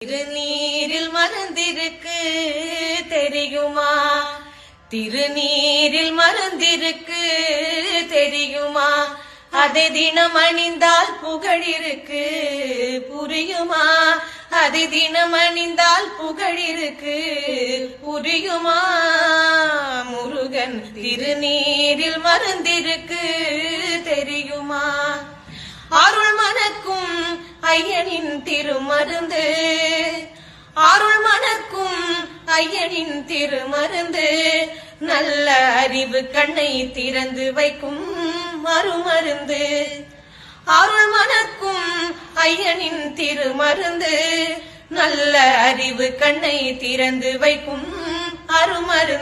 திருநீரில் மருந்திருக்கு தெரியுமா? திருநீரில் மருந்திருக்கு தெரியுமா? அதை தினம் அணிந்தால் புகழிருக்கு புரியுமா? அதை தினம் அணிந்தால் புகழிருக்கு புரியுமா? முருகன் திருநீரில் மருந்திருக்கு ஐயனின் திருமருந்து. அருள் மணக்கும் ஐயனின் திருமருந்து. நல்ல அறிவு கண்ணை திறந்து வைக்கும் மறுமருந்து. அருள் மணக்கும் ஐயனின் திருமருந்து. நல்ல அறிவு கண்ணை திறந்து வைக்கும் அருமருந்து.